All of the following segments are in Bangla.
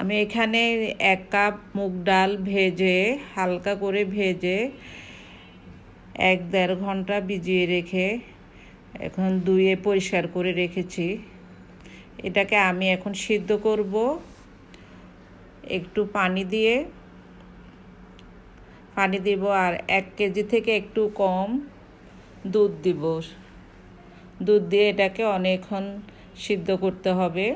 আমি এখানে এক কাপ মুগ ডাল ভেজে, হালকা করে ভেজে, এক দেড় ঘণ্টা ভিজিয়ে রেখে এখন ধুয়ে পরিষ্কার করে রেখেছি। এটাকে আমি এখন সিদ্ধ করব। একটু পানি দিয়ে, পানি দিব আর এক কেজি থেকে একটু কম দুধ দিব। দুধ দিয়ে এটাকে অনেকক্ষণ সিদ্ধ করতে হবে।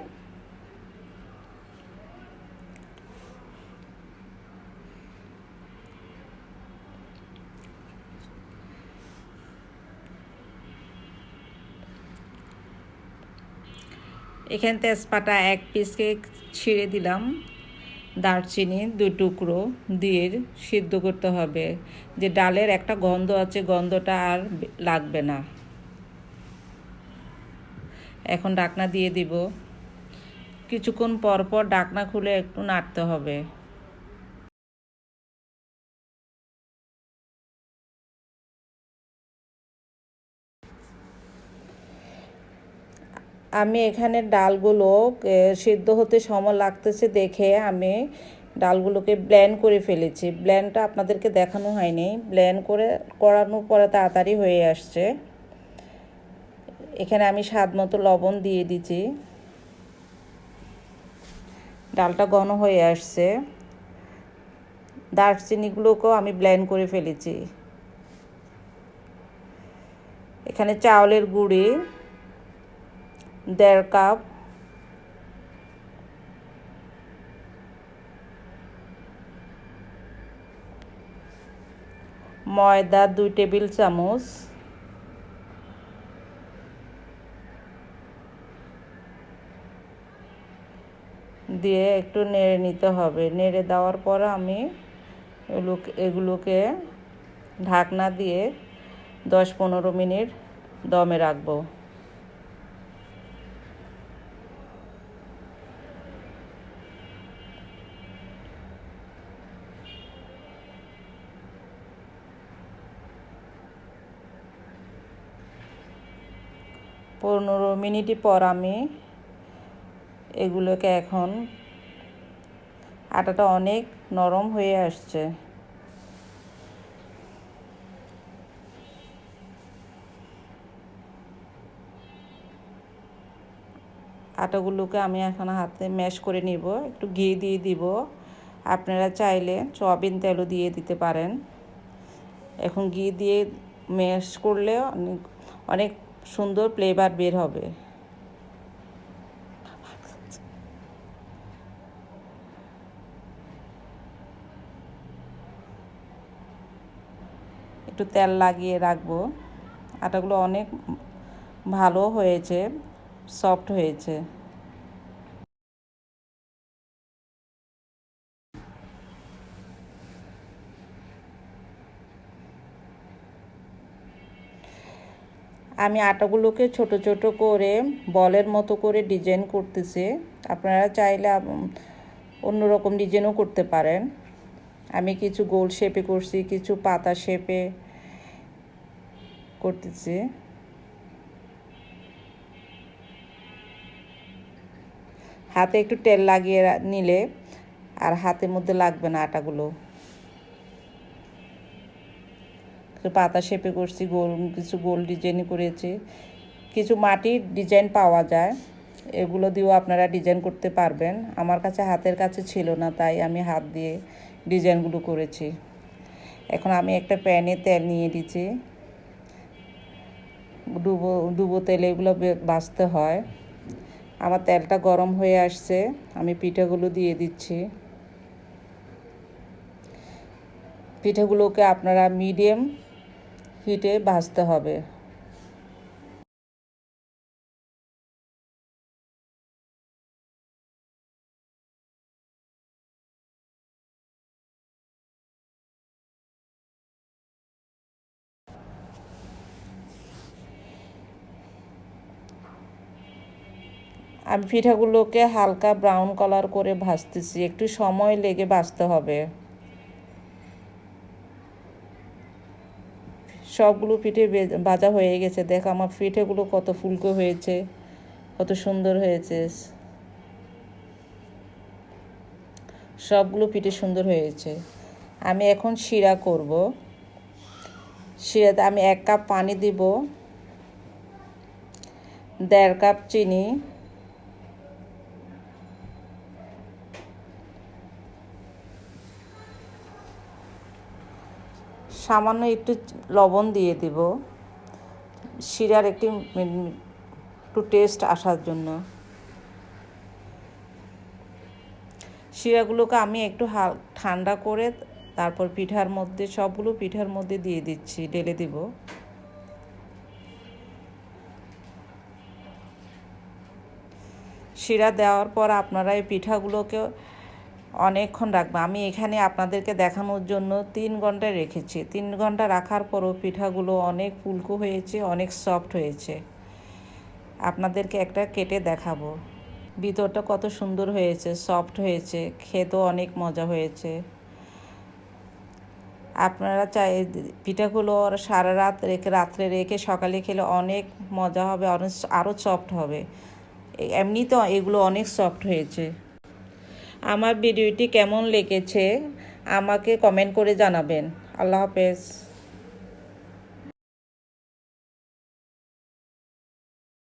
এখানে তেজপাতা এক পিসকে ছিঁড়ে দিলাম। দারচিনি দু টুকরো দিয়ে সিদ্ধ করতে হবে। যে ডালের একটা গন্ধ আছে, গন্ধটা আর লাগবে না। এখন ডাকনা দিয়ে দিব। কিছুক্ষণ পর পর ডাকনা খুলে একটু নাড়তে হবে। আমি এখানে ডালগুলো সিদ্ধ হতে সময় লাগতেছে দেখে আমি ডালগুলোকে ব্ল্যান্ড করে ফেলেছি। ব্ল্যান্ডটা আপনাদেরকে দেখানো হয়নি। ব্ল্যান্ড করে, করানোর পরে তাড়াতাড়ি হয়ে আসছে। এখানে আমি স্বাদ মতো লবণ দিয়ে দিচ্ছি। ডালটা ঘন হয়ে আসছে। দারচিনিগুলোকেও আমি ব্ল্যান্ড করে ফেলেছি। এখানে চাউলের গুঁড়ি। দেড় কাপ ময়দা দুই টেবিল চামচ, দিয়ে একটু নেড়ে নিতে হবে। নেড়ে দেওয়ার পর আমি এগুলোকে এগুলোকে ঢাকনা দিয়ে দশ পনেরো মিনিট দমে রাখব। পনেরো মিনিট পর আমি এগুলোকে এখন আটাটা অনেক নরম হয়ে আসছে। আটাগুলোকে আমি এখন হাতে ম্যাশ করে নিব, একটু ঘি দিয়ে দিব। আপনারা চাইলে সয়াবিন তেলও দিয়ে দিতে পারেন। এখন ঘি দিয়ে ম্যাশ করলে অনেক অনেক সুন্দর ফ্লেভার বের হবে। একটু তেল লাগিয়ে রাখব। আটাগুলো অনেক ভালো হয়েছে সফট হয়েছে। আমি আটাগুলোকে ছোট ছোট করে বলের মতো করে ডিজাইন করতেছি। আপনারা চাইলে অন্যরকম ডিজাইনও করতে পারেন। আমি কিছু গোল শেপে করছি, কিছু পাতা শেপে করতেছি। হাতে একটু তেল লাগিয়ে নিলে আর হাতের মধ্যে লাগবে না আটাগুলো। পাতা শেপে করছি, গোল, কিছু গোল ডিজাইন করেছি। কিছু মাটির ডিজাইন পাওয়া যায়, এগুলো দিয়েও আপনারা ডিজাইন করতে পারবেন। আমার কাছে হাতের কাছে ছিল না, তাই আমি হাত দিয়ে ডিজাইনগুলো করেছি। এখন আমি একটা প্যানে তেল নিয়ে দিচ্ছি ডুবো ডুবো তেলে এগুলো বাঁচতে হয়। আমার তেলটা গরম হয়ে আসছে, আমি পিঠাগুলো দিয়ে দিচ্ছি। পিঠাগুলোকে আপনারা মিডিয়াম হিটে ভাজতে হবে। আমি পিঠাগুলোকে হালকা ব্রাউন কালার করে ভাজতেছি। একটু সময় লেগে ভাজতে হবে। সবগুলো পিঠে বে- ভাজা হয়ে গেছে। দেখ আমার পিঠেগুলো কত ফুলকো হয়েছে, কত সুন্দর হয়েছে। সবগুলো পিঠে সুন্দর হয়েছে। আমি এখন শিরা করব। শিরাতে আমি এক কাপ পানি দিব, দেড় কাপ চিনি সামান্য একটু লবণ দিয়ে দিব। শিরার একটি একটু টেস্ট আসার জন্য। শিরাগুলোকে আমি একটু হাল, ঠান্ডা করে তারপর পিঠার মধ্যে, সবগুলো পিঠার মধ্যে দিয়ে দিচ্ছি, ঢেলে দিব। শিরা দেওয়ার পর আপনারা এই পিঠাগুলোকে অনেকক্ষণ রাখবেন আমি এখানে আপনাদেরকে দেখানোর জন্য তিন ঘণ্টা রেখেছি। তিন ঘণ্টা রাখার পরও পিঠাগুলো অনেক ফুলকো হয়েছে, অনেক সফট হয়েছে। আপনাদেরকে একটা কেটে দেখাবো। ভিতরটা কত সুন্দর হয়েছে সফট হয়েছে, খেতেও অনেক মজা হয়েছে। আপনারা চাই পিঠাগুলো সারা রাত রেখে, রাত্রে রেখে, সকালে খেলে অনেক মজা হবে অনেক আরও সফট হবে। এ- এমনিতেও এগুলো অনেক সফট হয়েছে। আমার ভিডিওটি কেমন লেগেছে আমাকে কমেন্ট করে জানাবেন। আল্লাহ হাফেজ।